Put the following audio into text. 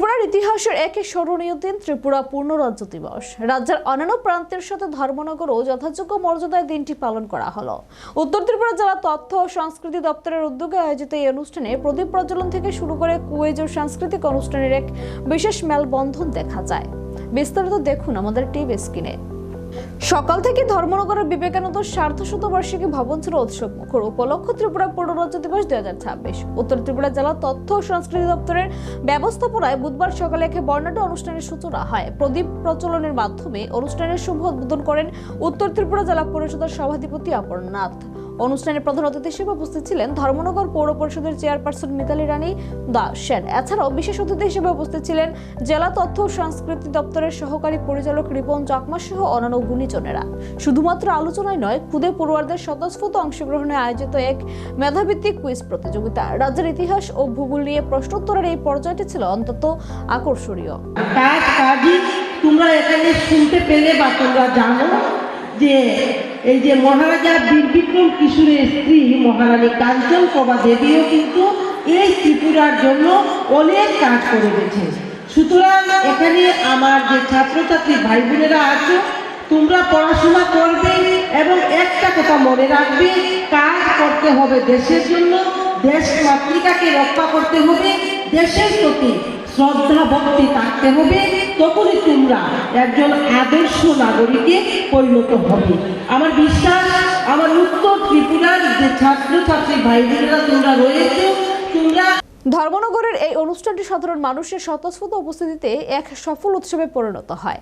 ত্রিপুরার ইতিহাসের এক স্মরণীয় দিন ত্রিপুরা পূর্ণ রাজ্য দিবস। রাজ্যের অন্যান্য প্রান্তের সাথে ধর্মনগর ও যথাযোগ্য মর্যাদায় দিনটি পালন করা হলো। উত্তর ত্রিপুরা জেলা তথ্য ও সংস্কৃতি দপ্তরের উদ্যোগে আয়োজিত এই অনুষ্ঠানে প্রদীপ প্রজ্বলন থেকে শুরু করে কুয়েজ ও সাংস্কৃতিক অনুষ্ঠানের এক বিশেষ মেলবন্ধন দেখা যায়। বিস্তারিত দেখুন আমাদের টিভি স্ক্রিনে। সকাল থেকে ধর্মনগরের বিবেকানন্দ সার্ধ শতবার্ষিকী ভবন ছিল উৎসব মুখর। উপলক্ষ ত্রিপুরা পূর্ণরাজ্য দিবস দুই হাজার ছাব্বিশ। উত্তর ত্রিপুরা জেলা তথ্য ও সংস্কৃতি দপ্তরের ব্যবস্থাপনায় বুধবার সকালে এক বর্ণাঢ্য অনুষ্ঠানের সূচনা হয়। প্রদীপ প্রচলনের মাধ্যমে অনুষ্ঠানের শুভ উদ্বোধন করেন উত্তর ত্রিপুরা জেলা পরিষদের সভাধিপতি অপরনাথ অনুষ্ঠানে প্রধান অতিথি হিসেবে উপস্থিত ছিলেন ধর্মনগর পৌর পরিষদের চেয়ারপারসন মিতালি রানী দাস সেন। এছাড়াও বিশেষ অতিথি হিসেবে উপস্থিত ছিলেন জেলা তথ্য ও সংস্কৃতি দপ্তরের সহকারী পরিচালক রিপন চাকমা সহ অন্যান্য গুণীজনেরা। শুধুমাত্র আলোচনায় নয়, খুদে পড়ুয়ারদের স্বতঃস্ফূর্ত অংশগ্রহণে আয়োজিত এক মেধাভিত্তিক কুইজ প্রতিযোগিতা। রাজ্যের ইতিহাস ও ভূগোল নিয়ে প্রশ্নোত্তরের এই পর্যায়টি ছিল অন্তত আকর্ষণীয়। তোমরা এখানে শুনতে পেলে বা তোমরা জানো যে এই যে মহারাজা বীর বিক্রম কিশোরের স্ত্রী মহারানী কাঞ্চন প্রভা দেবীও কিন্তু এই ত্রিপুরার জন্য অনেক কাজ করে গেছে। সুতরাং এখানে আমার যে ছাত্রছাত্রী ভাই বোনেরা আছো, তোমরা পড়াশোনা করবে এবং একটা কথা মনে রাখবে, কাজ করতে হবে দেশের জন্য, দেশ মাতৃকাকে রক্ষা করতে হবে, দেশের প্রতি শ্রদ্ধা, ভক্তি থাকতে হবে তখনই তোমরা একজন আদর্শ নাগরিকে পরিণত হবে। আমার বিশ্বাস, আমার উত্তর ত্রিপুরার যে ছাত্রছাত্রী ভাই বোনেরা তোমরা রয়েছে, তোমরা ধর্মনগরের এই অনুষ্ঠানটি সাধারণ মানুষের স্বতঃস্ফূর্ত উপস্থিতিতে এক সফল উৎসবে পরিণত হয়।